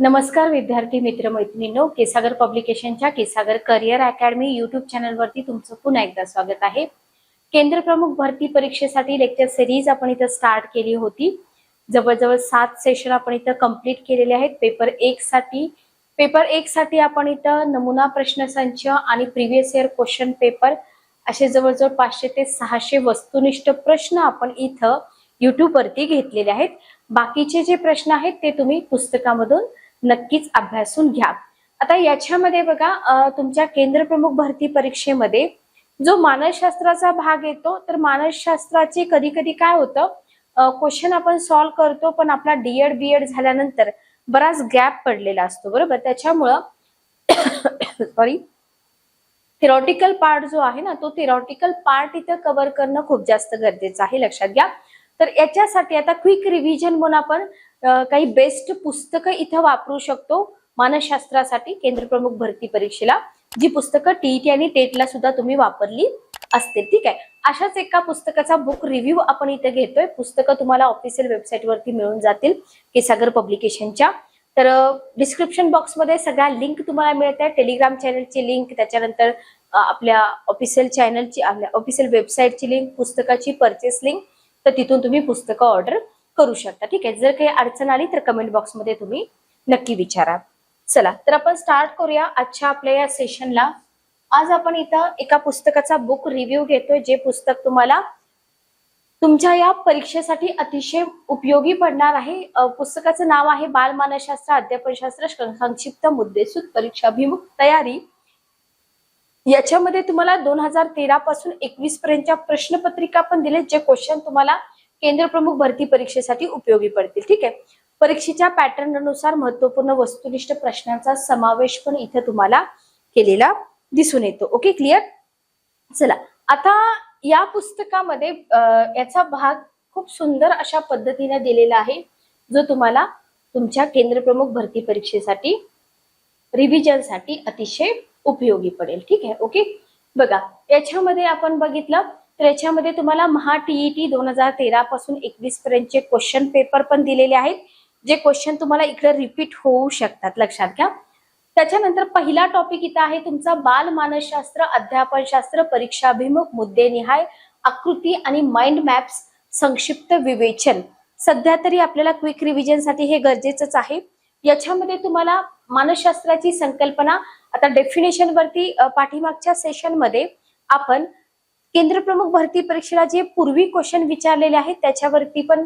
नमस्कार विद्यार्थी मित्र मैत्रिणींनो केसागर पब्लिकेशनच्या केसागर करिअर अकॅडमी युट्यूब चॅनलवरती तुमचं पुन्हा एकदा स्वागत आहे. केंद्र प्रमुख भरती परीक्षेसाठी लेक्चर सिरीज आपण इथं स्टार्ट केली होती. जवळजवळ सात सेशन आपण इथं कंप्लीट केलेले आहेत. पेपर एक साठी पेपर एक साठी आपण इथं नमुना प्रश्नसंच आणि प्रिव्हियस इयर क्वेश्चन पेपर असे जवळजवळ पाचशे ते सहाशे वस्तुनिष्ठ प्रश्न आपण इथं युट्यूबवरती घेतलेले आहेत. बाकीचे जे प्रश्न आहेत ते तुम्ही पुस्तकामधून नक्कीच अभ्यासून घ्या. आता याच्यामध्ये बघा तुमच्या केंद्र प्रमुख भरती परीक्षेमध्ये जो मानसशास्त्राचा भाग येतो तर मानसशास्त्राचे कधी कधी काय होतं क्वेश्चन आपण सॉल्व्ह करतो पण आपला डीएड बीएड झाल्यानंतर बराच गॅप पडलेला असतो बरोबर? त्याच्यामुळं सॉरी थिरॉटिकल पार्ट जो आहे ना तो थिरॉटिकल पार्ट इथं कव्हर करणं खूप जास्त गरजेचं आहे लक्षात घ्या. तर याच्यासाठी आता क्विक रिव्हिजन म्हणून आपण काही बेस्ट पुस्तकं इथं वापरू शकतो मानसशास्त्रासाठी केंद्र प्रमुख भरती परीक्षेला. जी पुस्तकं टीईटी आणि टेटला सुद्धा तुम्ही वापरली असतील. ठीक आहे? अशाच एका पुस्तकाचा बुक रिव्ह्यू आपण इथे घेतोय. पुस्तकं तुम्हाला ऑफिशियल वेबसाईट वरती मिळून जातील केसागर पब्लिकेशनच्या तर डिस्क्रिप्शन बॉक्समध्ये सगळ्या लिंक तुम्हाला मिळत आहे टेलिग्राम चॅनलची लिंक त्याच्यानंतर आपल्या ऑफिशियल चॅनलची आपल्या ऑफिशियल वेबसाईटची लिंक पुस्तकाची परचेस लिंक तर तिथून तुम्ही पुस्तकं ऑर्डर करू शकता. ठीक आहे. जर काही अडचण आली तर कमेंट बॉक्समध्ये तुम्ही नक्की विचारा. चला तर आपण स्टार्ट करूया आजच्या आपल्या या सेशनला आज आपण इथं एका पुस्तकाचा बुक रिव्ह्यू घेतोय जे पुस्तक तुम्हाला तुमच्या या परीक्षेसाठी अतिशय उपयोगी पडणार आहे. पुस्तकाचं नाव आहे बालमानसशास्त्र अध्यापनशास्त्र संक्षिप्त मुद्देसूद परीक्षाभिमुख तयारी. याच्यामध्ये तुम्हाला दोन हजार तेरा पासून एकवीस पर्यंतच्या प्रश्नपत्रिका पण दिले जे क्वेश्चन तुम्हाला केंद्र प्रमुख भरती परीक्षेसाठी उपयोगी पडतील. ठीक आहे? परीक्षेच्या पॅटर्ननुसार महत्त्वपूर्ण वस्तुनिष्ठ प्रश्नांचा समावेश पण इथे तुम्हाला केलेला दिसून येतो. ओके क्लिअर चला. आता या पुस्तकामध्ये याचा भाग खूप सुंदर अशा पद्धतीने दिलेला आहे जो तुम्हाला तुमच्या केंद्र प्रमुख भरती परीक्षेसाठी रिव्हिजनसाठी अतिशय उपयोगी पडेल. ठीक आहे? ओके बघा याच्यामध्ये आपण बघितलं तर याच्यामध्ये तुम्हाला महा टीईटी दोन हजार तेरा पासून एकवीस पर्यंतचे क्वेश्चन पेपर पण दिलेले आहेत जे क्वेश्चन तुम्हाला इकडे रिपीट होऊ शकतात लक्षात घ्या. त्याच्यानंतर पहिला टॉपिक इथं आहे तुमचा बाल मानसशास्त्र अध्यापनशास्त्र परीक्षाभिमुख मुद्देनिहाय आकृती आणि माइंड मॅप्स संक्षिप्त विवेचन. सध्या तरी आपल्याला क्विक रिव्हिजनसाठी हे गरजेचंच आहे. याच्यामध्ये तुम्हाला मानसशास्त्राची संकल्पना आता डेफिनेशन वरती पाठीमागच्या सेशनमध्ये आपण केंद्र प्रमुख भरती परीक्षेला जे पूर्वी क्वेश्चन विचारलेले आहेत त्याच्यावरती पण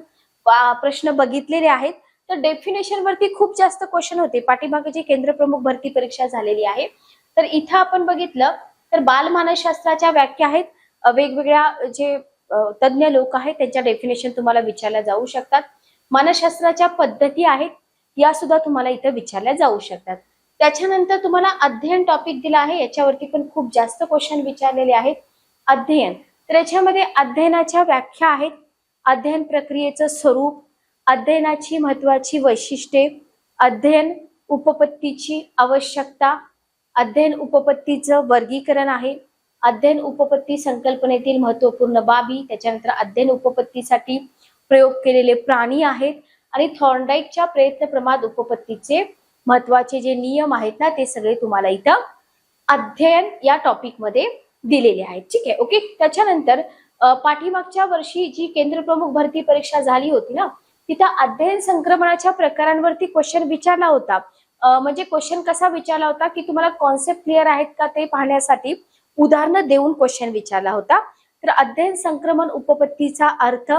प्रश्न बघितलेले आहेत. तर डेफिनेशन वरती खूप जास्त क्वेश्चन होते. पाठीमागे जी केंद्र प्रमुख भरती परीक्षा झालेली आहे. तर इथं आपण बघितलं तर बाल मानसशास्त्राच्या व्याख्या आहेत. वेगवेगळ्या जे तज्ज्ञ लोक आहेत त्यांच्या डेफिनेशन तुम्हाला विचारल्या जाऊ शकतात. मानसशास्त्राच्या पद्धती आहेत या सुद्धा तुम्हाला इथं विचारल्या जाऊ शकतात. त्याच्यानंतर तुम्हाला अध्ययन टॉपिक दिला आहे याच्यावरती पण खूप जास्त क्वेश्चन विचारलेले आहेत. अध्ययन. तर याच्यामध्ये अध्ययनाच्या व्याख्या आहेत. अध्ययन प्रक्रियेचं स्वरूप अध्ययनाची महत्वाची वैशिष्ट्ये अध्ययन उपपत्तीची आवश्यकता अध्ययन उपपत्तीचं वर्गीकरण आहे. अध्ययन उपपत्ती संकल्पनेतील महत्त्वपूर्ण बाबी त्याच्यानंतर अध्ययन उपपत्तीसाठी प्रयोग केलेले प्राणी आहेत आणि थॉर्नडाईकच्या प्रयत्न प्रमाद उपपत्तीचे महत्त्वाचे जे नियम आहेत ना ते सगळे तुम्हाला इथं अध्ययन या टॉपिकमध्ये दिलेले आहेत. ठीक आहे? ओके त्याच्यानंतर पाठीमागच्या वर्षी जी केंद्र प्रमुख भरती परीक्षा झाली होती ना तिथं अध्ययन संक्रमणाच्या प्रकारांवरती क्वेश्चन विचारला होता. म्हणजे क्वेश्चन कसा विचारला होता की तुम्हाला कॉन्सेप्ट क्लिअर आहेत का ते पाहण्यासाठी उदाहरणं देऊन क्वेश्चन विचारला होता. तर अध्ययन संक्रमण उपपत्तीचा अर्थ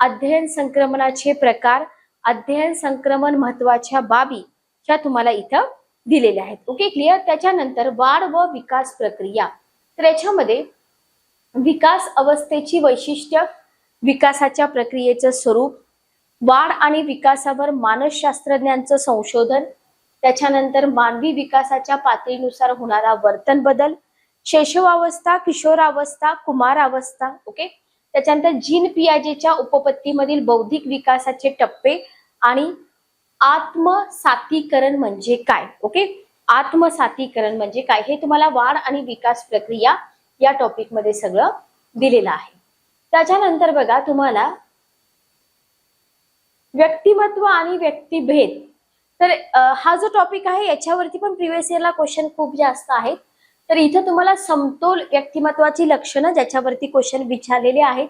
अध्ययन संक्रमणाचे प्रकार अध्ययन संक्रमण महत्त्वाच्या बाबी ह्या तुम्हाला इथं दिलेल्या आहेत. ओके क्लिअर त्याच्यानंतर वाढ व विकास प्रक्रिया. तर याच्यामध्ये विकास अवस्थेची वैशिष्ट्य विकासाच्या प्रक्रियेचं स्वरूप वाढ आणि विकासावर मानसशास्त्रज्ञांचं संशोधन त्याच्यानंतर मानवी विकासाच्या पातळीनुसार होणारा वर्तन बदल शैशवावस्था किशोरावस्था कुमारावस्था ओके त्याच्यानंतर जीन पियाजेच्या उपपत्तीमधील बौद्धिक विकासाचे टप्पे आणि आत्मसातीकरण म्हणजे काय ओके आत्मसातीकरण म्हणजे काय? हे तुम्हाला वाढ आणि विकास प्रक्रिया या टॉपिकमध्ये सगळं दिलेलं आहे. त्याच्यानंतर बघा तुम्हाला व्यक्तिमत्व आणि व्यक्तिभेद. तर हा जो टॉपिक आहे याच्यावरती पण प्रिव्हियस इयरला क्वेश्चन खूप जास्त आहेत. तर इथं तुम्हाला समतोल व्यक्तिमत्वाची लक्षणं ज्याच्यावरती क्वेश्चन विचारलेले आहेत.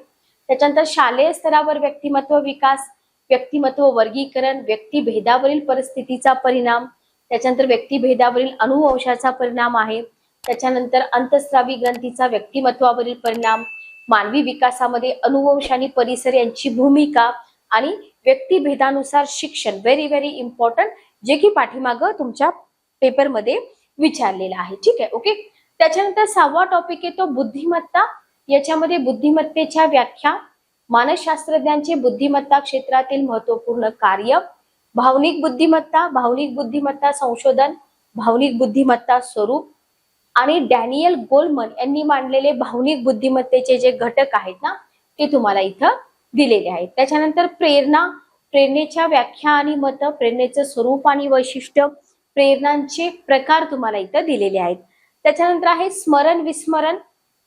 त्याच्यानंतर शालेय स्तरावर व्यक्तिमत्व विकास व्यक्तिमत्व वर्गीकरण व्यक्तिभेदावरील परिस्थितीचा परिणाम त्याच्यानंतर व्यक्तिभेदावरील अनुवंशाचा परिणाम आहे. त्याच्यानंतर अंतस्रावी ग्रंथीचा व्यक्तिमत्वावरील परिणाम मानवी विकासामध्ये अनुवंश आणि परिसर यांची भूमिका आणि व्यक्तिभेदानुसार शिक्षण व्हेरी व्हेरी इम्पॉर्टंट जे की पाठीमागं तुमच्या पेपरमध्ये विचारलेलं आहे. ठीक आहे ओके त्याच्यानंतर सहावा टॉपिक येतो बुद्धिमत्ता. याच्यामध्ये बुद्धिमत्तेच्या व्याख्या मानसशास्त्रज्ञांचे बुद्धिमत्ता क्षेत्रातील महत्त्वपूर्ण कार्य भावनिक बुद्धिमत्ता भावनिक बुद्धिमत्ता संशोधन भावनिक बुद्धिमत्ता स्वरूप आणि डॅनियल गोल्डमन यांनी मांडलेले भावनिक बुद्धिमत्तेचे जे घटक आहेत ना ते तुम्हाला इथं दिलेले आहेत. त्याच्यानंतर प्रेरणा प्रेरणेच्या व्याख्या आणि मत प्रेरणेचं स्वरूप आणि वैशिष्ट्य प्रेरणांचे प्रकार तुम्हाला इथं दिलेले आहेत. त्याच्यानंतर आहे स्मरण विस्मरण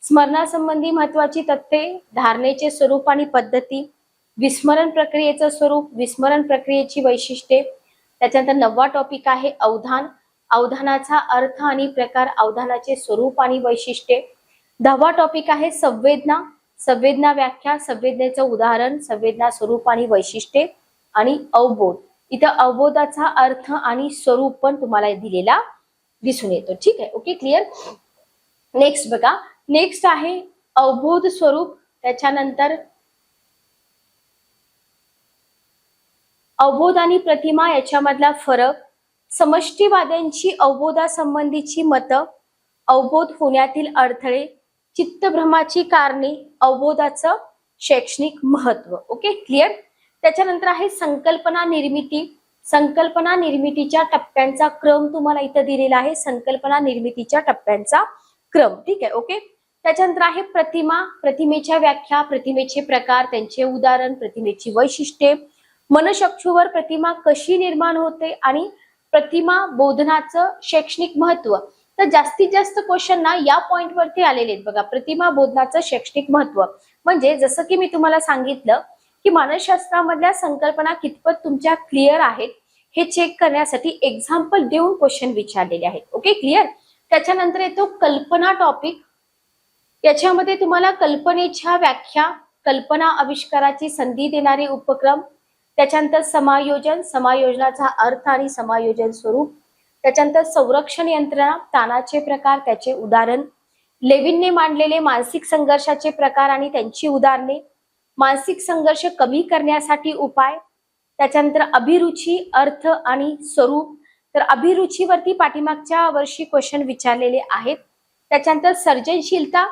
स्मरणासंबंधी महत्वाची तत्वे धारणेचे स्वरूप आणि पद्धती विस्मरण प्रक्रियेचं स्वरूप विस्मरण प्रक्रियेची वैशिष्ट्ये. त्याच्यानंतर नववा टॉपिक आहे अवधान. अवधानाचा अर्थ आणि प्रकार अवधानाचे स्वरूप आणि वैशिष्ट्ये. दहावा टॉपिक आहे संवेदना. संवेदना व्याख्या संवेदनेचं उदाहरण संवेदना स्वरूप आणि वैशिष्ट्ये आणि अवबोध. इथं अवबोधाचा अर्थ आणि स्वरूप पण तुम्हाला दिलेला दिसून येतो. ठीक आहे? ओके? क्लिअर नेक्स्ट बघा. नेक्स्ट आहे अवबोध स्वरूप. त्याच्यानंतर अवबोध आणि प्रतिमा याच्यामधला फरक समष्टीवाद्यांची अवबोधासंबंधीची मतं अवबोध होण्यातील अडथळे चित्तभ्रमाची कारणे अवबोधाचं शैक्षणिक महत्त्व. ओके? क्लिअर? त्याच्यानंतर आहे संकल्पना निर्मिती. संकल्पना निर्मितीच्या टप्प्यांचा क्रम तुम्हाला इथं दिलेला आहे. संकल्पना निर्मितीच्या टप्प्यांचा क्रम. ठीक आहे? ओके? त्याच्यानंतर आहे प्रतिमा. प्रतिमेच्या व्याख्या प्रतिमेचे प्रकार त्यांचे उदाहरण प्रतिमेची वैशिष्ट्ये मनशक्षूवर प्रतिमा कशी निर्माण होते आणि प्रतिमा बोधनाचं शैक्षणिक महत्त्व? तर जास्तीत जास्त क्वेश्चन ना या पॉईंटवरती आलेले आहेत बघा. प्रतिमा बोधनाचं शैक्षणिक महत्त्व. म्हणजे जसं की मी तुम्हाला सांगितलं की मानसशास्त्रामधल्या संकल्पना कितपत तुमच्या क्लिअर आहेत हे चेक करण्यासाठी एक्झाम्पल देऊन क्वेश्चन विचारलेले आहेत. ओके क्लिअर त्याच्यानंतर येतो कल्पना टॉपिक याच्यामध्ये तुम्हाला कल्पनेच्या व्याख्या कल्पना आविष्काराची संधी देणारे उपक्रम त्याच्यानंतर समायोजन समायोजनाचा अर्थ आणि समायोजन स्वरूप त्याच्यानंतर संरक्षण यंत्रणा ताणाचे प्रकार त्याचे उदाहरण लेविनने मांडलेले मानसिक संघर्षाचे प्रकार आणि त्यांची उदाहरणे मानसिक संघर्ष कमी करण्यासाठी उपाय त्याच्यानंतर अभिरुची अर्थ आणि स्वरूप तर अभिरुचीवरती पाठीमागच्या वर्षी क्वेश्चन विचारलेले आहेत. त्याच्यानंतर सर्जनशीलता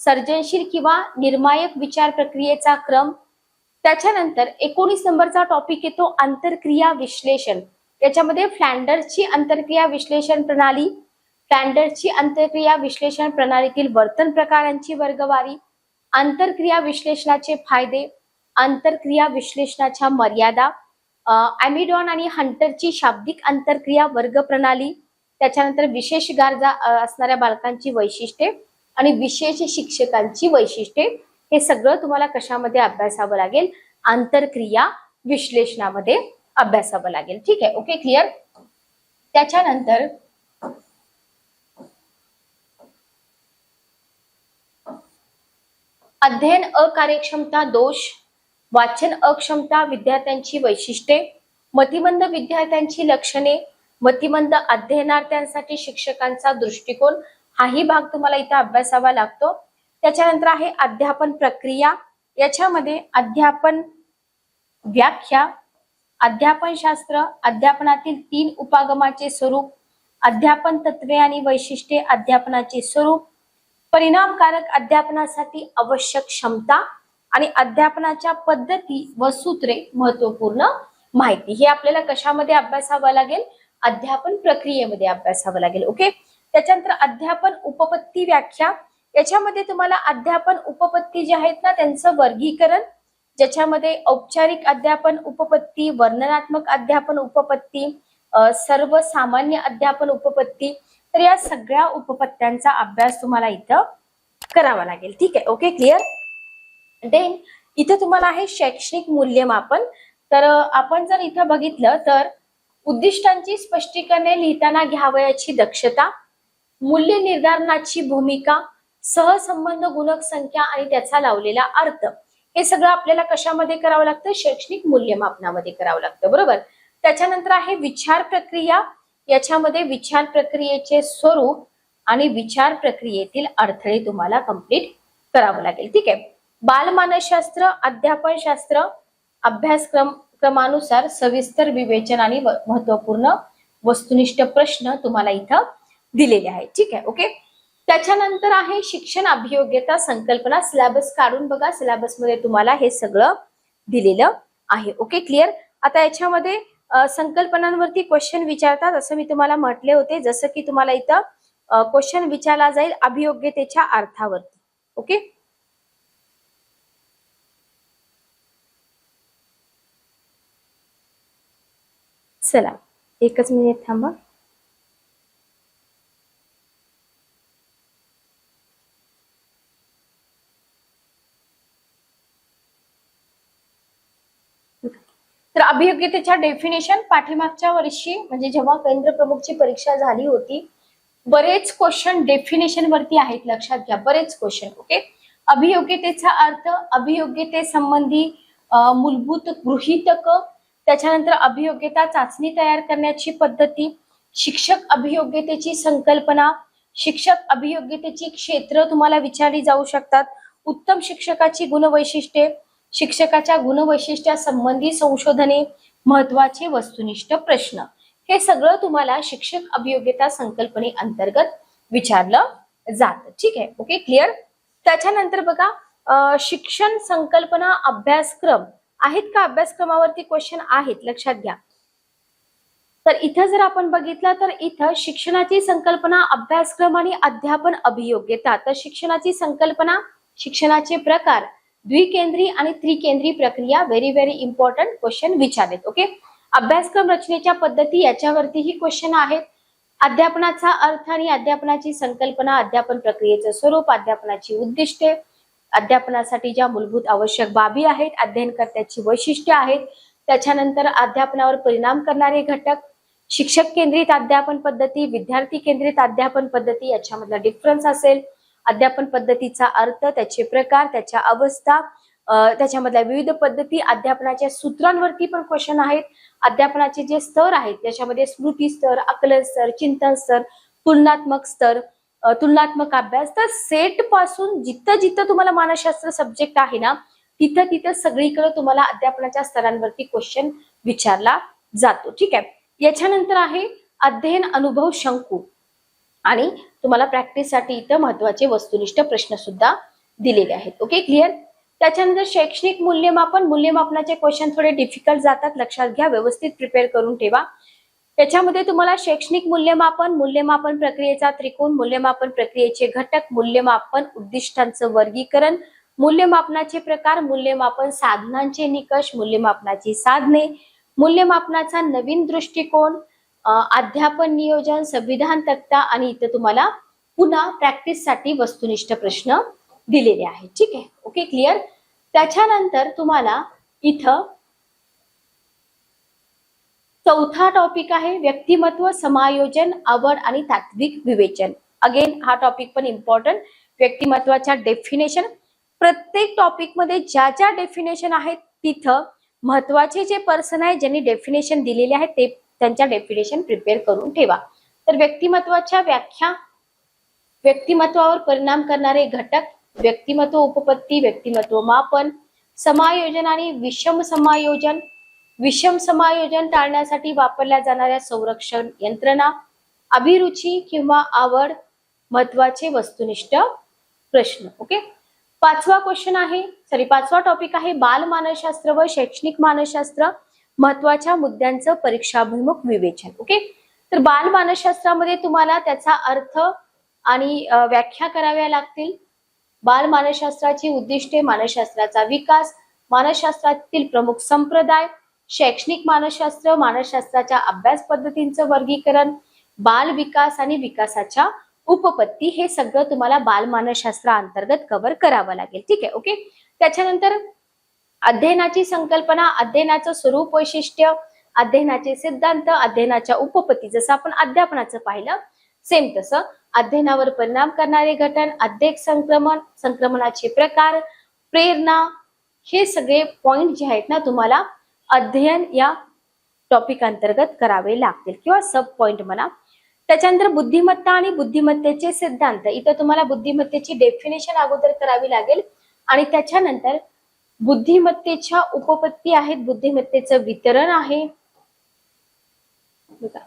सर्जनशील किंवा निर्मायक विचार प्रक्रियेचा क्रम त्याच्यानंतर एकोणीस नंबरचा टॉपिक येतो आंतरक्रिया विश्लेषण. याच्यामध्ये फ्लॅन्डरची आंतरक्रिया विश्लेषण प्रणाली फ्लॅन्डरची आंतरक्रिया विश्लेषण प्रणालीतील वर्तन प्रकारांची वर्गवारी आंतरक्रिया विश्लेषणाचे फायदे आंतरक्रिया विश्लेषणाच्या मर्यादा ॲमिडॉन आणि हंटरची शाब्दिक आंतरक्रिया वर्ग प्रणाली त्याच्यानंतर विशेष गरजा असणाऱ्या बालकांची वैशिष्ट्ये आणि विशेष शिक्षकांची वैशिष्ट्ये. हे सगळं तुम्हाला कशामध्ये अभ्यासावं लागेल? आंतरक्रिया विश्लेषणामध्ये अभ्यासावं लागेल. ठीक आहे ओके क्लिअर त्याच्यानंतर अध्ययन अकार्यक्षमता दोष वाचन अक्षमता विद्यार्थ्यांची वैशिष्ट्ये मतिमंद विद्यार्थ्यांची लक्षणे मतिमंद अध्ययनार्थ्यांसाठी शिक्षकांचा दृष्टिकोन हाही भाग तुम्हाला इथं अभ्यासावा लागतो. त्याच्यानंतर आहे अध्यापन प्रक्रिया. याच्यामध्ये अध्यापन व्याख्या अध्यापनशास्त्र अध्यापनातील तीन उपागमाचे स्वरूप अध्यापन तत्वे आणि वैशिष्ट्ये अध्यापनाचे स्वरूप परिणामकारक अध्यापनासाठी आवश्यक क्षमता आणि अध्यापनाच्या पद्धती व सूत्रे महत्त्वपूर्ण माहिती. हे आपल्याला कशामध्ये अभ्यासावं लागेल? अध्यापन प्रक्रियेमध्ये अभ्यासावं लागेल. ओके? त्याच्यानंतर अध्यापन उपपत्ती व्याख्या. याच्यामध्ये तुम्हाला अध्यापन उपपत्ती जे आहेत ना त्यांचं वर्गीकरण ज्याच्यामध्ये औपचारिक अध्यापन उपपत्ती वर्णनात्मक अध्यापन उपपत्ती सर्वसामान्य अध्यापन उपपत्ती तर या सगळ्या उपपत्त्यांचा अभ्यास तुम्हाला इथं करावा लागेल. ठीक आहे? ओके? क्लिअर? देन इथं तुम्हाला आहे शैक्षणिक मूल्यमापन. तर आपण जर इथं बघितलं तर उद्दिष्टांची स्पष्टीकरणे लिहिताना घ्यावयाची दक्षता मूल्य निर्धारणाची भूमिका सहसंबंध गुणक संख्या आणि त्याचा लावलेला अर्थ. हे सगळं आपल्याला कशामध्ये करावं लागतं? शैक्षणिक मूल्यमापनामध्ये करावं लागतं बरोबर? त्याच्यानंतर आहे विचार प्रक्रिया. याच्यामध्ये विचार प्रक्रियेचे स्वरूप आणि विचार प्रक्रियेतील अडथळे तुम्हाला कंप्लीट करावं लागेल. ठीक आहे? बालमानसशास्त्र अध्यापन शास्त्र अभ्यासक्रम क्रमानुसार सविस्तर विवेचन आणि महत्त्वपूर्ण वस्तुनिष्ठ प्रश्न तुम्हाला इथं दिलेले आहेत. ठीक आहे? ओके? त्याच्यानंतर आहे शिक्षण अभियोग्यता संकल्पना. सिलेबस काढून बघा. सिलेबसमध्ये तुम्हाला हे सगळं दिलेलं आहे. ओके क्लिअर आता याच्यामध्ये संकल्पनांवरती क्वेश्चन विचारतात. असं मी तुम्हाला म्हटले होते. जसं की तुम्हाला इथं क्वेश्चन विचारला जाईल अभियोग्यतेच्या अर्थावरती. ओके चला. एकच मिनिट थांबा. अभियोग्यतेच्या डेफिनेशन पाठीमागच्या वर्षी म्हणजे जेव्हा केंद्र प्रमुखची परीक्षा झाली होती बरेच क्वेश्चन डेफिनेशन वरती आहेत लक्षात घ्या बरेच क्वेश्चन ओके अभियोग्यतेचा अर्थ अभियोग्यते संबंधी मूलभूत गृहीतक त्याच्यानंतर अभियोग्यता चाचणी तयार करण्याची पद्धती शिक्षक अभियोग्यतेची संकल्पना शिक्षक अभियोग्यतेची क्षेत्र तुम्हाला विचारली जाऊ शकतात उत्तम शिक्षकाची गुणवैशिष्ट्ये शिक्षकाच्या गुणवैशिष्ट्या संबंधी संशोधने महत्त्वाचे वस्तुनिष्ठ प्रश्न. हे सगळं तुम्हाला शिक्षक अभियोग्यता संकल्पने अंतर्गत विचारलं जात. ठीक आहे? ओके क्लिअर त्याच्यानंतर बघा शिक्षण संकल्पना अभ्यासक्रम आहेत का? अभ्यासक्रमावरती क्वेश्चन आहेत लक्षात घ्या. तर इथं जर आपण बघितलं तर इथं शिक्षणाची संकल्पना अभ्यासक्रम आणि अध्यापन अभियोग्यता. तर शिक्षणाची संकल्पना शिक्षणाचे प्रकार द्विकेंद्री आणि त्रिकेंद्री प्रक्रिया व्हेरी व्हेरी इम्पॉर्टंट क्वेश्चन विचारलेत ओके अभ्यासक्रम रचनेच्या पद्धती याच्यावरतीही क्वेश्चन आहेत. अध्यापनाचा अर्थ आणि अध्यापनाची संकल्पना अध्यापन प्रक्रियेचं स्वरूप अध्यापनाची उद्दिष्टे अध्यापनासाठी ज्या मूलभूत आवश्यक बाबी आहेत अध्ययनकर्त्याची वैशिष्ट्ये आहेत त्याच्यानंतर अध्यापनावर परिणाम करणारे घटक शिक्षक केंद्रित अध्यापन पद्धती विद्यार्थी केंद्रित अध्यापन पद्धती याच्यामधला डिफरन्स असेल. अध्यापन पद्धतीचा अर्थ त्याचे प्रकार त्याच्या अवस्था त्याच्यामधल्या विविध पद्धती अध्यापनाच्या सूत्रांवरती पण क्वेश्चन आहेत. अध्यापनाचे जे स्तर आहेत त्याच्यामध्ये स्मृती स्तर आकलन स्तर चिंतन स्तर तुलनात्मक स्तर तुलनात्मक अभ्यास. तर सेटपासून जिथं जिथं तुम्हाला मानसशास्त्र सब्जेक्ट आहे ना तिथं तिथं सगळीकडे तुम्हाला अध्यापनाच्या स्तरांवरती क्वेश्चन विचारला जातो. ठीक आहे? याच्यानंतर आहे अध्ययन अनुभव शंकू. आणि तुम्हाला प्रॅक्टिससाठी इथं महत्त्वाचे वस्तुनिष्ठ प्रश्न सुद्धा दिलेले आहेत. ओके क्लिअर त्याच्यानंतर शैक्षणिक मूल्यमापन मूल्यमापनाचे क्वेश्चन थोडे डिफिकल्ट जातात लक्षात घ्या व्यवस्थित प्रिपेअर करून ठेवा. त्याच्यामध्ये तुम्हाला शैक्षणिक मूल्यमापन मूल्यमापन प्रक्रियेचा त्रिकोण मूल्यमापन प्रक्रियेचे घटक मूल्यमापन उद्दिष्टांचं वर्गीकरण मूल्यमापनाचे प्रकार मूल्यमापन साधनांचे निकष मूल्यमापनाची साधने मूल्यमापनाचा नवीन दृष्टिकोन अध्यापन नियोजन संविधान तक्ता आणि इथं तुम्हाला पुन्हा प्रॅक्टिससाठी वस्तुनिष्ठ प्रश्न दिलेले आहेत. ठीक आहे? Okay clear? त्याच्यानंतर तुम्हाला इथं चौथा टॉपिक आहे व्यक्तिमत्व समायोजन आवड आणि तात्विक विवेचन. अगेन हा टॉपिक पण इम्पॉर्टंट व्यक्तिमत्वाच्या डेफिनेशन प्रत्येक टॉपिकमध्ये ज्या ज्या डेफिनेशन आहेत तिथं महत्त्वाचे जे पर्सन आहे ज्यांनी डेफिनेशन दिलेले आहेत ते त्यांच्या डेफिनेशन प्रिपेअर करून ठेवा. तर व्यक्तिमत्वाच्या व्याख्या व्यक्तिमत्वावर परिणाम करणारे घटक व्यक्तिमत्व उपपत्ती व्यक्तिमत्व मापन समायोजन आणि विषम समायोजन विषम समायोजन टाळण्यासाठी वापरल्या जाणाऱ्या संरक्षण यंत्रणा अभिरुची किंवा आवड महत्त्वाचे वस्तुनिष्ठ प्रश्न. ओके पाचवा क्वेश्चन आहे सॉरी पाचवा टॉपिक आहे बाल मानसशास्त्र व शैक्षणिक मानसशास्त्र. महत्त्वाच्या मुद्द्यांचं परीक्षाभिमुख विवेचन ओके तर बाल मानसशास्त्रामध्ये तुम्हाला त्याचा अर्थ आणि व्याख्या कराव्या लागतील. बाल मानसशास्त्राची उद्दिष्टे मानसशास्त्राचा विकास मानसशास्त्रातील प्रमुख संप्रदाय शैक्षणिक मानसशास्त्र मानसशास्त्राच्या अभ्यास पद्धतींचं वर्गीकरण बाल विकास आणि विकासाच्या उपपत्ती हे सगळं तुम्हाला बाल मानसशास्त्रा अंतर्गत कव्हर करावं लागेल ठीक आहे ओके त्याच्यानंतर अध्ययनाची संकल्पना अध्ययनाचं स्वरूप वैशिष्ट्य अध्ययनाचे सिद्धांत अध्ययनाच्या उपपती जसं आपण अध्यापनाचं पाहिलं सेम तसं. अध्ययनावर परिणाम करणारे घटन अध्ययन संक्रमण संक्रमणाचे प्रकार प्रेरणा हे सगळे पॉइंट जे आहेत ना तुम्हाला अध्ययन या टॉपिक अंतर्गत करावे लागतील किंवा सब पॉइंट म्हणा. त्याच्यानंतर बुद्धिमत्ता आणि बुद्धिमत्तेचे सिद्धांत. इथं तुम्हाला बुद्धिमत्तेची डेफिनेशन अगोदर करावी लागेल आणि त्याच्यानंतर बुद्धिमत्तेच्या उपपत्ती आहेत बुद्धिमत्तेचं वितरण आहे. बघा.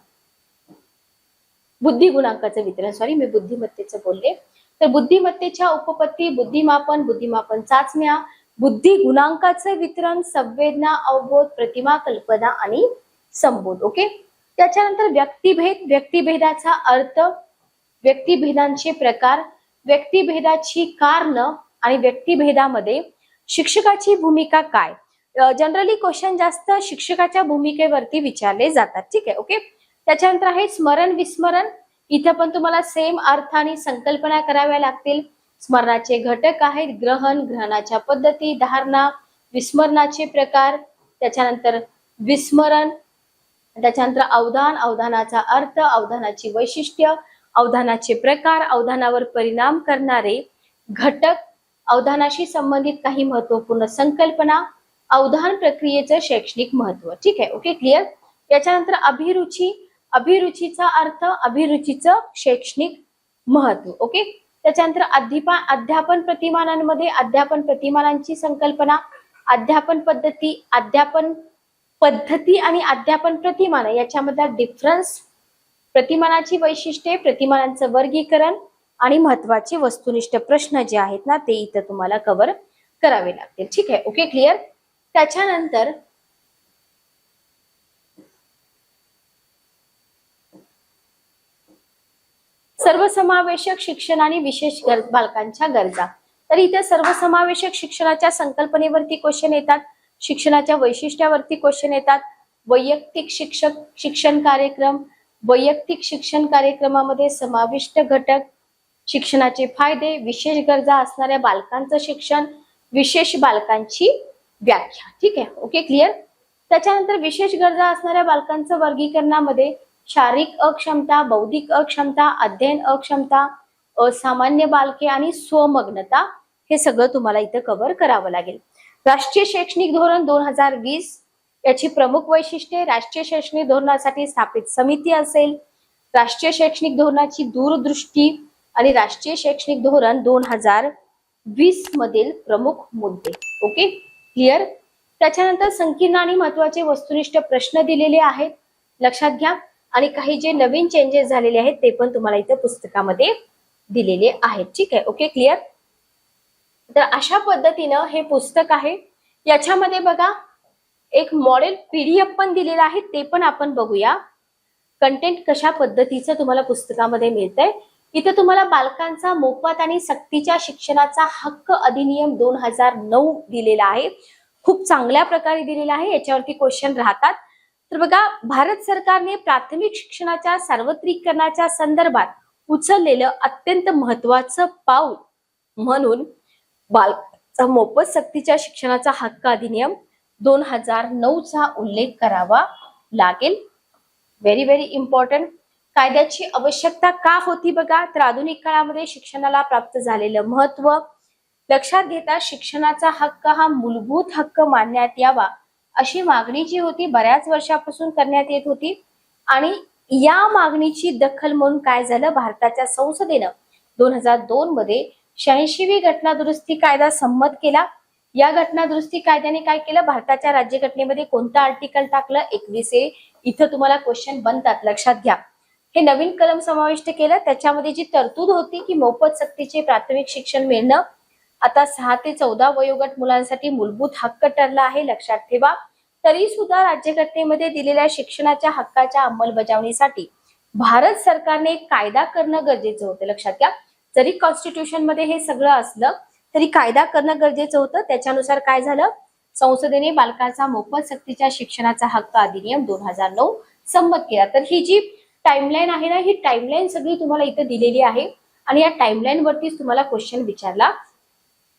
बुद्धी गुणांकाचं वितरण सॉरी मी बुद्धिमत्तेचं बोलले. तर बुद्धिमत्तेच्या उपपत्ती बुद्धिमापन बुद्धिमापन चाचण्या बुद्धी गुणांकाचं वितरण संवेदना अवबोध प्रतिमा कल्पना आणि संबोध ओके त्याच्यानंतर व्यक्तिभेद व्यक्तिभेदाचा अर्थ व्यक्तिभेदांचे प्रकार व्यक्तिभेदाची कारण आणि व्यक्तिभेदामध्ये शिक्षकाची भूमिका काय? जनरली क्वेश्चन जास्त शिक्षकाच्या भूमिकेवरती विचारले जातात. ठीक आहे ओके त्याच्यानंतर आहे स्मरण विस्मरण. इथं पण तुम्हाला सेम अर्थ आणि संकल्पना कराव्या लागतील. स्मरणाचे घटक आहेत ग्रहण ग्रहणाच्या पद्धती धारणा विस्मरणाचे प्रकार. त्याच्यानंतर विस्मरण. त्याच्यानंतर अवधान अवधानाचा अर्थ अवधानाची वैशिष्ट्य अवधानाचे प्रकार अवधानावर परिणाम करणारे घटक. अवधानाशी संबंधित काही महत्त्वपूर्ण संकल्पना अवधान प्रक्रियेचं शैक्षणिक महत्त्व ठीक आहे? ओके क्लिअर त्याच्यानंतर अभिरुची अभिरुचीचा अर्थ अभिरुचीचं शैक्षणिक महत्त्व ओके त्याच्यानंतर अध्यापन अध्यापन प्रतिमानांमध्ये अध्यापन प्रतिमानांची संकल्पना अध्यापन पद्धती अध्यापन पद्धती आणि अध्यापन प्रतिमान याच्यामधला डिफरन्स प्रतिमानाची वैशिष्ट्ये प्रतिमानांचं वर्गीकरण आणि महत्त्वाचे वस्तुनिष्ठ प्रश्न जे आहेत ना ते इथं तुम्हाला कव्हर करावे लागतील. ठीक आहे? ओके क्लिअर त्याच्यानंतर सर्वसमावेशक शिक्षण आणि विशेष गर बालकांच्या गरजा. तर इथे सर्वसमावेशक शिक्षणाच्या संकल्पनेवरती क्वेश्चन येतात. शिक्षणाच्या वैशिष्ट्यावरती क्वेश्चन येतात. वैयक्तिक शिक्षक शिक्षण कार्यक्रम वैयक्तिक शिक्षण कार्यक्रमामध्ये समाविष्ट घटक शिक्षणाचे फायदे विशेष गरजा असणाऱ्या बालकांचं शिक्षण विशेष बालकांची व्याख्या. ठीक आहे? ओके क्लिअर त्याच्यानंतर विशेष गरजा असणाऱ्या बालकांचं वर्गीकरणामध्ये शारीरिक अक्षमता बौद्धिक अक्षमता अध्ययन अक्षमता असामान्य बालके आणि स्वमग्नता हे सगळं तुम्हाला इथं कव्हर करावं लागेल. राष्ट्रीय शैक्षणिक धोरण दोन हजार वीस याची प्रमुख वैशिष्ट्ये राष्ट्रीय शैक्षणिक धोरणासाठी स्थापित समिती असेल. राष्ट्रीय शैक्षणिक धोरणाची दूरदृष्टी आणि राष्ट्रीय शैक्षणिक धोरण दोन हजार वीस मधील प्रमुख मुद्दे. ओके क्लिअर त्याच्यानंतर संकीर्ण आणि महत्त्वाचे वस्तुनिष्ठ प्रश्न दिलेले आहेत. लक्षात घ्या. आणि काही जे नवीन चेंजेस झालेले आहेत ते पण तुम्हाला इथं पुस्तकामध्ये दिलेले आहेत. ठीक आहे? ओके क्लिअर तर अशा पद्धतीनं हे पुस्तक आहे. याच्यामध्ये बघा एक मॉडेल पीडीएफ पण दिलेलं आहे. ते पण आपण बघूया. कंटेंट कशा पद्धतीचं तुम्हाला पुस्तकामध्ये मिळतंय? इथं तुम्हाला बालकांचा मोफत आणि सक्तीच्या शिक्षणाचा हक्क अधिनियम दोन हजार नऊ दिलेला आहे. खूप चांगल्या प्रकारे दिलेला आहे. याच्यावरती क्वेश्चन राहतात. तर बघा भारत सरकारने प्राथमिक शिक्षणाच्या सार्वत्रिकरणाच्या संदर्भात उचललेलं अत्यंत महत्वाचं पाऊल म्हणून बालकांचा मोफत सक्तीच्या शिक्षणाचा हक्क अधिनियम दोन हजार नऊचा उल्लेख करावा लागेल. व्हेरी व्हेरी इम्पॉर्टंट कायद्याची आवश्यकता का होती बघा? तर आधुनिक काळामध्ये शिक्षणाला प्राप्त झालेलं महत्त्व. लक्षात घेता शिक्षणाचा हक्क हा मूलभूत हक्क मानण्यात यावा अशी मागणी जी होती बऱ्याच वर्षापासून करण्यात येत होती. आणि या मागणीची दखल म्हणून काय झालं? भारताच्या संसदेनं दोन हजार दोन मध्ये शहाऐंशीवी घटना दुरुस्ती कायदा संमत केला. या घटना दुरुस्ती कायद्याने काय केलं? भारताच्या राज्यघटनेमध्ये कोणतं आर्टिकल टाकलं? एकवीस ए. इथं तुम्हाला क्वेश्चन बनतात. लक्षात घ्या. हे नवीन कलम समाविष्ट केलं त्याच्यामध्ये जी तरतूद होती की मोफत सक्तीचे प्राथमिक शिक्षण मिळणं आता सहा ते चौदा वयोगट मुलांसाठी मूलभूत हक्क ठरला आहे लक्षात ठेवा. तरी सुद्धा राज्यघटनेमध्ये दिलेल्या शिक्षणाच्या हक्काच्या अंमलबजावणीसाठी भारत सरकारने एक कायदा करणं गरजेचं होतं लक्षात घ्या. जरी कॉन्स्टिट्यूशनमध्ये हे सगळं असलं तरी कायदा करणं गरजेचं होतं. त्याच्यानुसार काय झालं? संसदेने बालकांचा मोफत सक्तीच्या शिक्षणाचा हक्क अधिनियम दोन हजार नऊ संमत केला. तर ही जी टाइमलाईन आहे ना ही टाइमलाईन सगळी तुम्हाला इथं दिलेली आहे. आणि या टाइमलाईन वरतीच तुम्हाला क्वेश्चन विचारला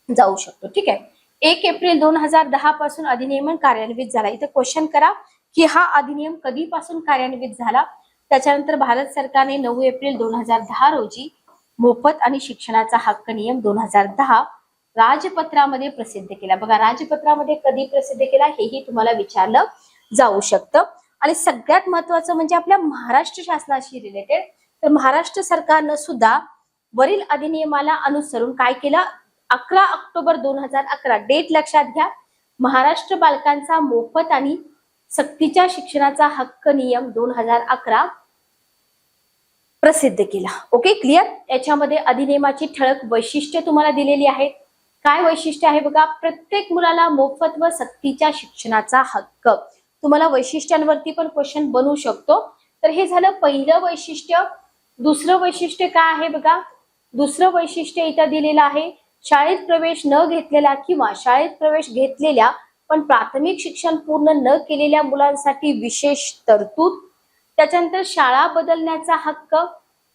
जाऊ शकतो. ठीक आहे? एक एप्रिल दोन हजार दहा पासून अधिनियमन कार्यान्वित झाला. इथं क्वेश्चन करा की हा अधिनियम कधीपासून कार्यान्वित झाला? त्याच्यानंतर भारत सरकारने नऊ एप्रिल दोन हजार दहा रोजी मोफत आणि शिक्षणाचा हक्क नियम दोन हजार दहा राजपत्रामध्ये प्रसिद्ध केला. बघा राजपत्रामध्ये कधी प्रसिद्ध केला? हेही तुम्हाला विचारलं जाऊ शकतं. आणि सगळ्यात महत्वाचं म्हणजे आपल्या महाराष्ट्र शासनाशी रिलेटेड तर महाराष्ट्र सरकारनं सुद्धा वरील अधिनियमाला अनुसरून काय केलं? अकरा ऑक्टोबर दोन हजार अकरा. डेट लक्षात घ्या. महाराष्ट्र बालकांचा मोफत आणि सक्तीच्या शिक्षणाचा हक्क नियम दोन हजार अकरा प्रसिद्ध केला. ओके क्लिअर याच्यामध्ये अधिनियमाची ठळक वैशिष्ट्य तुम्हाला दिलेली आहेत काय वैशिष्ट्य आहे बघा? प्रत्येक मुलाला मोफत व सक्तीच्या शिक्षणाचा हक्क. तुम्हाला वैशिष्ट्यांवरती पण क्वेश्चन बनवू शकतो. तर हे झालं पहिलं वैशिष्ट्य. दुसरं वैशिष्ट्य काय आहे बघा? दुसरं वैशिष्ट्य इथं दिलेलं आहे. शाळेत प्रवेश न घेतलेला किंवा शाळेत प्रवेश घेतलेल्या पण प्राथमिक शिक्षण पूर्ण न केलेल्या मुलांसाठी विशेष तरतूद. त्याच्यानंतर शाळा बदलण्याचा हक्क.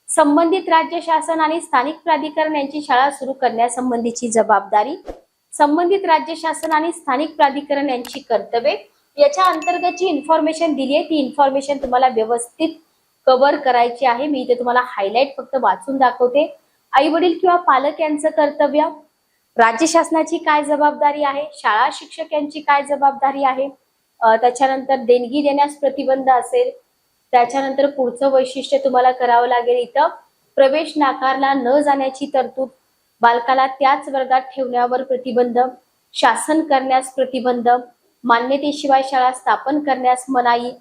संबंधित राज्य शासन आणि स्थानिक प्राधिकरण यांची शाळा सुरू करण्यासंबंधीची जबाबदारी. संबंधित राज्य शासन आणि स्थानिक प्राधिकरण यांची कर्तव्ये. याच्या अंतर्गत जी इन्फॉर्मेशन दिली आहे ती इन्फॉर्मेशन तुम्हाला व्यवस्थित कव्हर करायची आहे. मी इथे तुम्हाला हायलाइट फक्त वाचून दाखवते. आई वडील किंवा पालक यांचं कर्तव्य? राज्य शासनाची काय जबाबदारी आहे? शाळा शिक्षक यांची काय जबाबदारी आहे? त्याच्यानंतर देणगी देण्यास प्रतिबंध असेल. त्याच्यानंतर पुढचं वैशिष्ट्य तुम्हाला करावं लागेल इथं. प्रवेश नाकारला न जाण्याची तरतूद. बालकाला त्याच वर्गात ठेवण्यावर प्रतिबंध. शासन करण्यास प्रतिबंध. मान्यतेशिवाय शाळा स्थापन करण्यास मनाई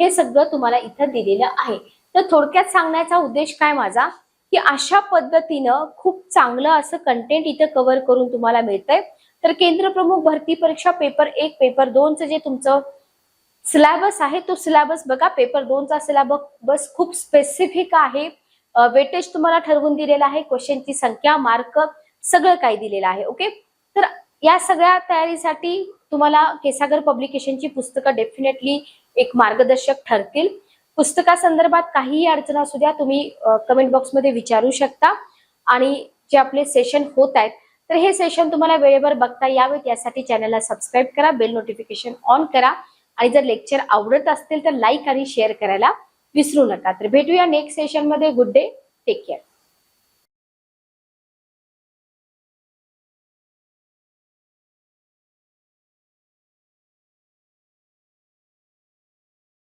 हे सगळं तुम्हाला इथं दिलेलं आहे. तर थोडक्यात सांगण्याचा उद्देश काय माझा? की अशा पद्धतीनं खूप चांगलं असं कंटेंट इथं कव्हर करून तुम्हाला मिळतंय. तर केंद्र प्रमुख भरती परीक्षा पेपर एक पेपर दोनचं जे तुमचं सिलॅबस आहे तो सिलॅबस बघा. पेपर दोनचा सिलॅबस बस खूप स्पेसिफिक आहे. वेटेज तुम्हाला ठरवून दिलेला आहे. क्वेश्चनची संख्या मार्क सगळं काही दिलेलं आहे. ओके तर या सगळ्या तयारीसाठी तुम्हाला केसागर पब्लिकेशनची पुस्तकं डेफिनेटली एक मार्गदर्शक ठरतील. पुस्तकासंदर्भात काहीही अडचण असू द्या तुम्ही कमेंट बॉक्समध्ये विचारू शकता. आणि जे आपले सेशन होत आहेत तर हे सेशन तुम्हाला वेळेवर बघता यावेत. यासाठी चॅनलला सबस्क्राईब करा बेल नोटिफिकेशन ऑन करा. आणि जर लेक्चर आवडत असतील तर लाईक आणि शेअर करायला विसरू नका. तर भेटूया नेक्स्ट सेशनमध्ये गुड डे टेक केअर